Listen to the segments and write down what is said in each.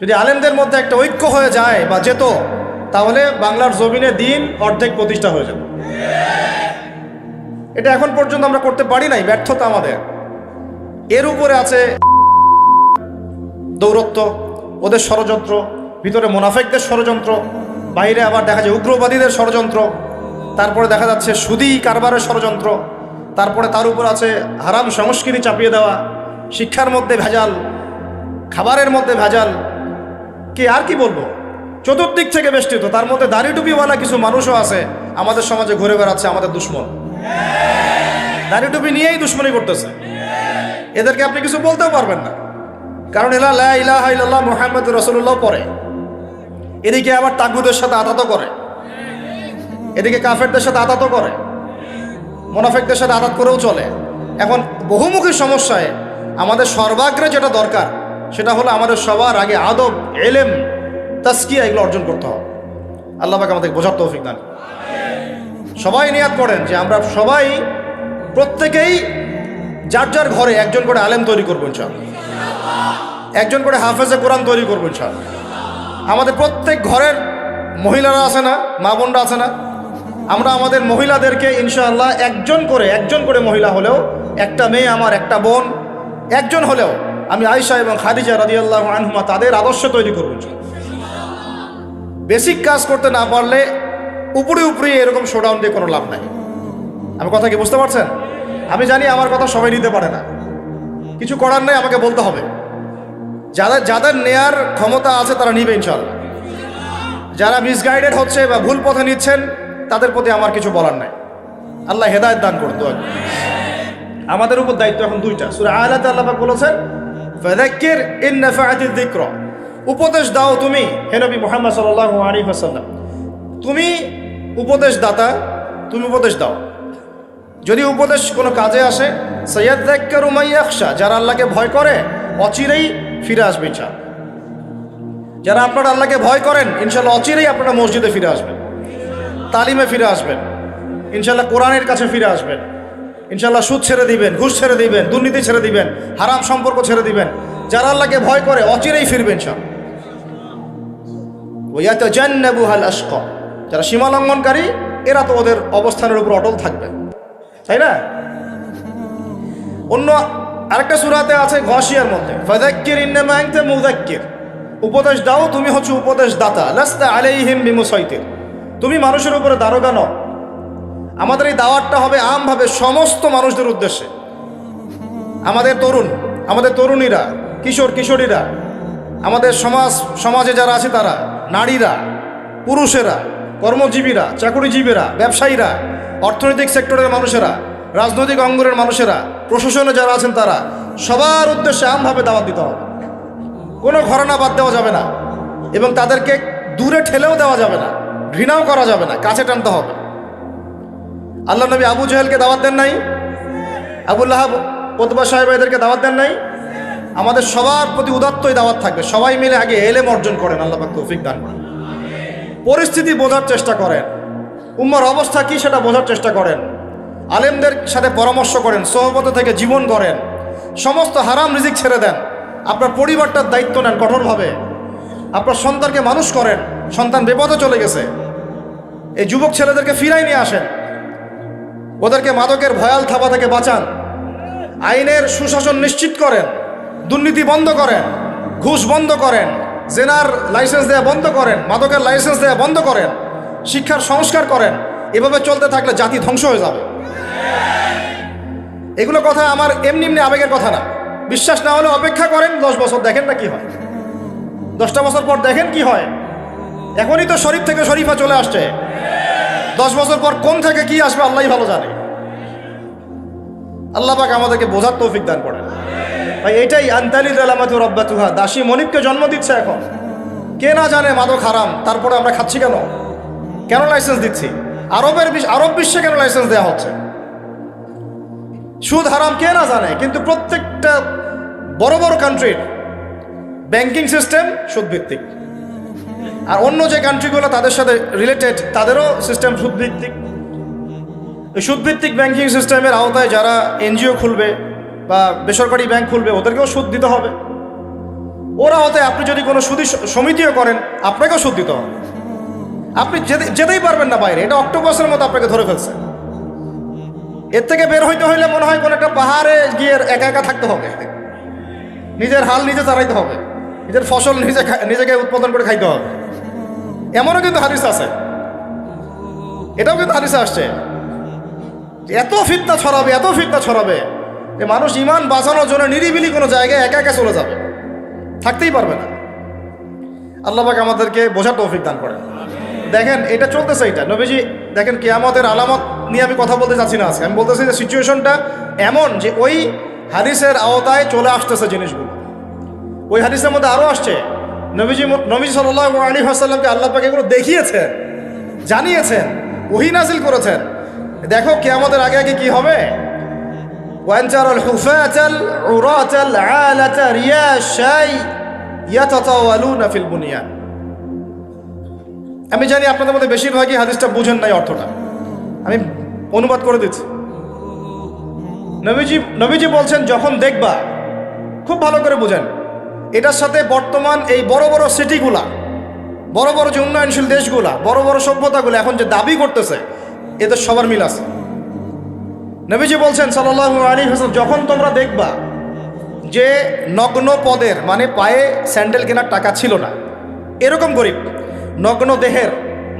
যদি আলেমদের মধ্যে একটা ঐক্য হয়ে যায় বা যেত, তাহলে বাংলার জমিনে দিন, অর্ধেক প্রতিষ্ঠা হয়ে যেত। এটা এখন পর্যন্ত আমরা করতে পারি নাই, ব্যর্থতা আমাদের। এর উপরে আছে দৌরত্ব, ওদের ষড়যন্ত্র, ভিতরে মোনাফেকদের ষড়যন্ত্র, বাইরে আবার দেখা যায় উগ্রবাদীদের ষড়যন্ত্র, তারপরে দেখা যাচ্ছে সুদি কারবারের ষড়যন্ত্র, তারপরে তার উপর আছে হারাম সংস্কৃতি চাপিয়ে দেওয়া, শিক্ষার মধ্যে ভেজাল, খাবারের মধ্যে ভেজাল কি আর কি বলব? চতুর্দিক থেকে বেষ্টিত, তার মধ্যে দাড়ি টুপিওয়ালা কিছু মানুষও আছে, আমাদের সমাজে ঘুরে বেড়াচ্ছে আমাদের দুশ্মন। দাড়ি টুপি নিয়েই দুশ্মনী করতেছে। এদেরকে আপনি কিছু বলতেও পারবেন না। কারণ এলা লা ইলাহা ইল্লাল্লাহ মুহাম্মদ রসুল্লাহ পরে এদিকে আবার তাগুদের সাথে আতাত করে। এদিকে কাফেরদের সাথে আতাত করে। মোনাফেকদের সাথে আতাত করেও চলে। এখন বহুমুখী সমস্যায় আমাদের সর্বাগ্রে যেটা দরকার সেটা হলো আমাদের সবার আগে আদব, এলেম তাস্কিয়া এগুলো অর্জন করতে হবে। আল্লাহ পাক আমাদের বোঝার তৌফিক দান। সবাই নিয়াত করেন যে আমরা সবাই প্রত্যেকেই যার যার ঘরে একজন করে আলেম তৈরি করব ইনশাআল্লাহ। একজন করে হাফেজে কোরআন তৈরি করব ইনশাআল্লাহ। আমাদের প্রত্যেক ঘরের মহিলারা আছে না, মা বোনরা আছে না, আমরা আমাদের মহিলাদেরকে ইনশাআল্লাহ একজন করে একজন করে মহিলা হলেও, একটা মেয়ে আমার, একটা বোন, একজন হলেও আমি আয়সা এবং খাদিজা রাদিয়াল্লাহু আনহুমা তাদের আদর্শ তৈরি করব বেসিক কাজ করতে না পারলে উপরে উপরে এরকম শোডাউন দিয়ে কোনো লাভ নাই। আমি কথা কি বুঝতে পারছেন? আমি জানি আমার কথা সবাই নিতে পারে না। কিছু করার নেই, আমাকে বলতে হবে। যাদের যাদের নেয়ার ক্ষমতা আছে তারা নিবে ইনশাল্লাহ যারা মিসগাইডেড হচ্ছে বা ভুল পথে নিচ্ছেন, তাদের প্রতি আমার কিছু বলার নাই। আল্লাহ হেদায়ত দান করতো আমাদের উপর দায়িত্ব এখন দুইটা। সুরা আয়াতে আল্লাহ বলেছেন ফাযাক্কির ইন নাফাআতিয যিকরা। উপদেশ দাও তুমি, হে নবী মুহাম্মদ সাল্লাল্লাহু আলাইহি ওয়াসাল্লাম। তুমি উপদেশ দাতা তুমি উপদেশ দাও। যদি উপদেশ কোনো কাজে আসে সৈয়দ দাক্কার উমাইয়াকশা যারা আল্লাহকে ভয় করে, অচিরেই ফিরে আসবে ইনশাল যারা আপনারা আল্লাহকে ভয় করেন ইনশাল্লাহ অচিরেই আপনারা মসজিদে ফিরে আসবেন, তালিমে ফিরে আসবেন ইনশাল্লাহ কোরআনের কাছে ফিরে আসবেন। ইনশাল্লাহ সুদ ছেড়ে দিবেন, ঘুষ ছেড়ে দিবেন, দুর্নীতি ছেড়ে দিবেন, হারাম সম্পর্ক ছেড়ে দিবেন। যারা আল্লাহকে ভয় করে, অচিরেই ফিরবেন সব ওয়াতে জান্নাবুহাল আশক যারা সীমা লঙ্ঘনকারী, এরা তো ওদের অবস্থানের উপর অটল থাকবে। তাই না? অন্য আরেকটা সুরাতে আছে ঘষিয়ার মধ্যে ফাদাক্কির ইন্নামা আনতা মুযাক্কির। উপদেশ দাও, তুমি হচ্ছে উপদেশ দাতা লাস্তা আলাইহিম বিমুসাইতির। তুমি মানুষের উপরে দারোগা নও। আমাদের এই দাওয়াতটা হবে আমভাবে সমস্ত মানুষদের উদ্দেশ্যে। আমাদের তরুণ, আমাদের তরুণীরা, কিশোর, কিশোরীরা, আমাদের সমাজ, সমাজে যারা আছে তারা, নারীরা, পুরুষেরা, কর্মজীবীরা, চাকরিজীবীরা, ব্যবসায়ীরা, অর্থনৈতিক সেক্টরের মানুষেরা, রাজনৈতিক অঙ্গনের মানুষেরা, প্রশাসনে যারা আছেন তারা, সবার উদ্দেশ্যে আমভাবে দাওয়াত দিতে হবে। কোনো ঘটনা বাদ দেওয়া যাবে না এবং তাদেরকে দূরে ঠেলেও দেওয়া যাবে না, ঘৃণাও করা যাবে না, কাছে টানতে হবে। আল্লাহ নবী আবু জহেলকে দাওয়াত দেন নাই? আবুল্লাহ পতবা সাহেব এদেরকে দাওয়াত দেন নাই? আমাদের সবার প্রতি উদাত্তই দাওয়াত থাকবে। সবাই মিলে আগে এলেম অর্জন করেন, আল্লাহ পাক তৌফিক দান করেন। পরিস্থিতি বোঝার চেষ্টা করেন। উম্মার অবস্থা কি সেটা বোঝার চেষ্টা করেন। আলেমদের সাথে পরামর্শ করেন, সহবত থেকে জীবন করেন সমস্ত হারাম রিজিক ছেড়ে দেন। আপনার পরিবারটার দায়িত্ব নেন কঠোরভাবে। আপনার সন্তানকে মানুষ করেন। সন্তান বিপদে চলে গেছে। এই যুবক ছেলেদেরকে ফিরাই নিয়ে আসেন। ওদেরকে মাদকের ভয়াল থাবা থেকে বাঁচান। আইনের সুশাসন নিশ্চিত করেন, দুর্নীতি বন্ধ করেন, ঘুষ বন্ধ করেন, জেনার লাইসেন্স দেওয়া বন্ধ করেন, মাদকের লাইসেন্স দেওয়া বন্ধ করেন, শিক্ষার সংস্কার করেন, এভাবে চলতে থাকলে জাতি ধ্বংস হয়ে যাবে। এগুলো কথা আমার এমনি এমনি আবেগের কথা না। বিশ্বাস না হলে অপেক্ষা করেন দশ বছর, দেখেন না কি হয়। দশটা বছর পর দেখেন কি হয়। এখনই তো শরীফ থেকে শরীফা চলে আসছে। দশ বছর পর কোন থেকে কি আসবে আল্লাহ ভালো জানে। আল্লাহ পাক আমাদেরকে বোঝার তৌফিক দান করেন। ভাই, এটাই আন্তালিদ আলামাতু রব্বাতুহা। দাসী মনিককে জন্ম দিচ্ছে এখন। কে না জানে মাদক হারাম, তারপরে আমরা খাচ্ছি কেন? কেন লাইসেন্স দিচ্ছি? আরবের আরব বিশ্বে কেন লাইসেন্স দেওয়া হচ্ছে? সুদ হারাম কে না জানে, কিন্তু প্রত্যেকটা বড় বড় কান্ট্রির ব্যাংকিং সিস্টেম সুদভিত্তিক। আর অন্য যে কান্ট্রিগুলো তাদের সাথে রিলেটেড তাদেরও সিস্টেম সুদভিত্তিক। সুদভিত্তিক ব্যাংকিং সিস্টেমের আওতায় যারা এনজিও খুলবে বা বেসরকারি ব্যাংক খুলবে, ওদেরকেও সুদ দিতে হবে। ওরা হতে আপনি যদি কোনো সুদি সমিতিও করেন, আপনাকেও সুদ দিতে হবে। আপনি যেতে, যেতেই পারবেন না বাইরে, এটা অক্টোপাসের মতো আপনাকে ধরে ফেলছে। এর থেকে বের হইতে হইলে মনে হয় কোনো একটা পাহাড়ে গিয়ে একা একা থাকতে হবে। নিজের হাল নিজে চালাইতে হবে। নিজের ফসল নিজে নিজেকে উৎপাদন করে খাইতে হবে। এমনও কিন্তু হাদিস আছে। এটাও কিন্তু হাদিসে আসছে। এত ফিতনা ছড়াবে এত ফিতনা ছড়াবে। যে মানুষ ইমান বাঁচানোর জন্য নিরিবিলি কোনো জায়গায় একা একা চলে যাবে। থাকতেই পারবে না। আল্লাহ পাক আমাদেরকে বোঝার তৌফিক দান করেন। দেখেন এটা চলতেছে এটা নবীজি দেখেন কেয়ামতের আলামত নিয়ে আমি কথা বলতে চাচ্ছি না আজকে। আমি বলতেছি যে সিচুয়েশনটা এমন যে ওই হাদিসের আওতায় চলে আসতেছে জিনিসগুলো। ওই হাদিসের মধ্যে আরও আসছে নবীজি নবীজি সাল্লাহ আলী হাসাল্লামকে আল্লাহ পাক এগুলো দেখিয়েছেন জানিয়েছেন ওহি নাজিল করেছেন। দেখো কেয়ামতের আগে আগে কি হবে وأنتر الحفاة العراة العالة رياشي يتطاولون في البنيان আমি জানি আপনাদের মধ্যে বেশিরভাগই হাদিসটা বুঝেন নাই অর্থটা আমি অনুবাদ করে দিচ্ছি নবীজি নবীজি বলছেন যখন দেখবা খুব ভালো করে বুঝেন এটার সাথে বর্তমান এই বড় বড় সিটিগুলা বড় বড় যে উন্নয়নশীল দেশগুলা বড় বড় সভ্যতাগুলো এখন যে দাবি করতেছে এদের সবার মিল আছে। নবীজি বলছেন সাল্লাহ আলী হাসান যখন তোমরা দেখবা যে নগ্ন পদের মানে পায়ে স্যান্ডেল কেনার টাকা ছিল না, এরকম গরিব, নগ্ন দেহের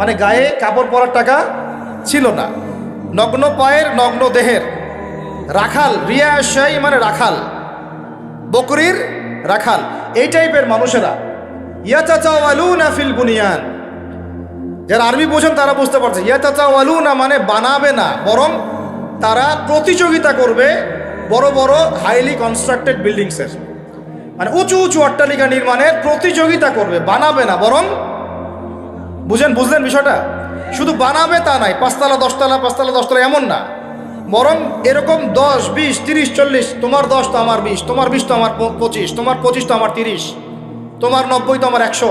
মানে গায়ে কাপড় পরার টাকা ছিল না, নগ্ন পায়ের নগ্ন দেহের রাখাল রিয়াশাই মানে রাখাল, বকরির রাখাল, এই টাইপের মানুষেরা ইয়াচাচাওয়ালুনা ফিল বুনিয়ান যারা আরবি বোঝেন তারা বুঝতে পারছে। ইয়াচাচাওয়ালুনা মানে বানাবে না, বরং তারা প্রতিযোগিতা করবে বড় বড় হাইলি কনস্ট্রাক্টেড বিল্ডিংসের মানে উঁচু উঁচু অট্টালিকা নির্মাণের প্রতিযোগিতা করবে, বানাবে না, বরং বুঝেন, বুঝলেন বিষয়টা? শুধু বানাবে তা নাই পাঁচতলা, দশতলা পাঁচতলা, দশতলা এমন না। বরং এরকম দশ, বিশ, তিরিশ, চল্লিশ, তোমার দশ তো আমার বিশ, তোমার বিশ তো আমার পঁচিশ, তোমার পঁচিশ তো আমার তিরিশ, তোমার নব্বই তো আমার একশো।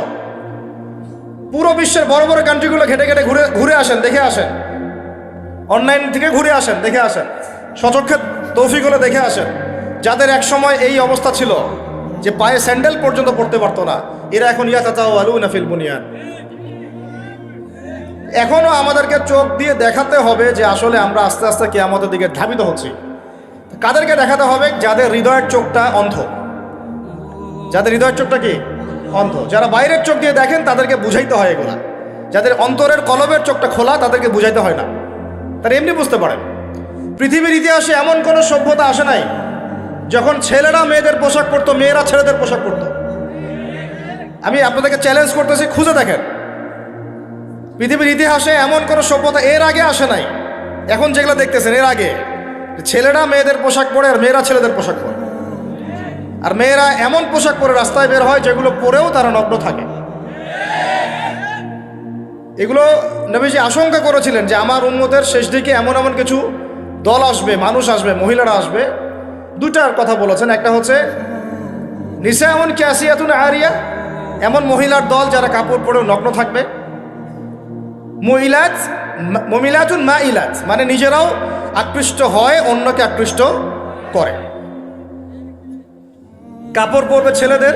পুরো বিশ্বের বড় বড় কান্ট্রিগুলো ঘেটে ঘেটে ঘুরে ঘুরে আসেন, দেখে আসেন। অনলাইন থেকে ঘুরে আসেন, দেখে আসেন। সচক্ষে তৌফিক হলে দেখে আসেন। যাদের এক সময় এই অবস্থা ছিল, যে পায়ে স্যান্ডেল পর্যন্ত পড়তে পারতো না, এরা এখন ইয়া চাচাও আলু নাফিল বুনিয়ান। এখনও আমাদেরকে চোখ দিয়ে দেখাতে হবে যে আসলে আমরা আস্তে আস্তে কে আমাদের দিকে ধাবিত হচ্ছি। কাদেরকে দেখাতে হবে যাদের হৃদয়ের চোখটা অন্ধ? যাদের হৃদয়ের চোখটা কি? অন্ধ। যারা বাইরের চোখ দিয়ে দেখেন, তাদেরকে বুঝাইতে হয় এগুলা। যাদের অন্তরের কলবের চোখটা খোলা, তাদেরকে বুঝাইতে হয় না। তারা এমনি বুঝতে পারেন। পৃথিবীর ইতিহাসে এমন কোনো সভ্যতা আসে নাই, যখন ছেলেরা মেয়েদের পোশাক পরতো, মেয়েরা ছেলেদের পোশাক পরতো। আমি আপনাদেরকে চ্যালেঞ্জ করতেছি, খুঁজে দেখেন। পৃথিবীর ইতিহাসে এমন কোনো সভ্যতা এর আগে আসে নাই। এখন যেগুলো দেখতেছেন, এর আগে। ছেলেরা মেয়েদের পোশাক পরে আর মেয়েরা ছেলেদের পোশাক পরে। আর মেয়েরা এমন পোশাক পরে রাস্তায় বের হয় যেগুলো পরেও তারা নগ্ন থাকে। এগুলো নবীজি আশঙ্কা করেছিলেন যে আমার উন্মতের শেষ দিকে এমন এমন কিছু দল আসবে, মানুষ আসবে, মহিলারা আসবে। দুটার কথা বলেছেন। একটা হচ্ছে, নিসা এমন ক্যাসিয়াতুন আরিয়া, এমন মহিলার দল যারা কাপড় পরেও নগ্ন থাকবে। মহিলাজ মমিলাতুন মা ইলাজ মানে নিজেরাও আকৃষ্ট হয়, অন্যকে আকৃষ্ট করে। কাপড় পরবে ছেলেদের?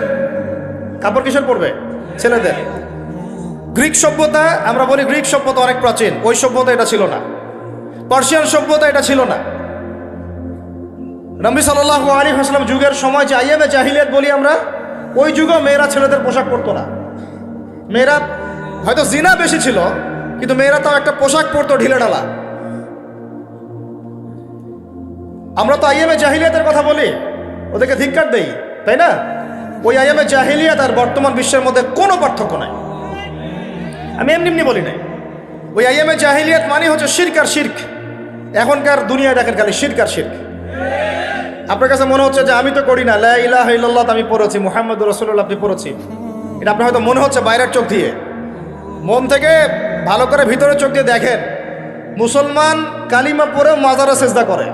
কাপড় কিসের পরবে? ছেলেদের। গ্রিক সভ্যতা, আমরা বলি গ্রিক সভ্যতা অনেক প্রাচীন, ওই সভ্যতা এটা ছিল না। পার্সিয়ান সভ্যতা এটা ছিল না। নবী সাল্লাহ আলী হাসলাম যুগের সময় যে আইএমএ জাহিলিয়াত বলি আমরা, ওই যুগেও মেয়েরা ছেলেদের পোশাক পরতো না। মেয়েরা হয়তো জিনা বেশি ছিল, কিন্তু মেয়েরা তাও একটা পোশাক পরতো ঢিলে ঢালা। আমরা তো আইএমএ জাহিলিয়াতের কথা বলি, ওদেরকে ধিক্কার দেই। তাই না? ওই আইএমএ জাহিলিয়াত আর বর্তমান বিশ্বের মধ্যে কোনো পার্থক্য নাই। আমি এমনি এমনি বলি নাই। ওই আইএমএ জাহিলিয়াত মানে হচ্ছে শির্ক আর শির্ক। এখনকার দুনিয়ায় দেখেন খালি শির্ক আর শির্ক। আপনার কাছে মনে হচ্ছে যে আমি তো করি না, লা ইলাহা ইল্লাল্লাহ আমি পড়েছি, মুহাম্মদ রসুল্লাহ আপনি পড়েছি। এটা আপনার হয়তো মনে হচ্ছে বাইরের চোখ দিয়ে। মন থেকে ভালো করে ভিতরে চোখ দিয়ে দেখেন, মুসলমান কালিমা পড়েও মাজারে সেজদা করে।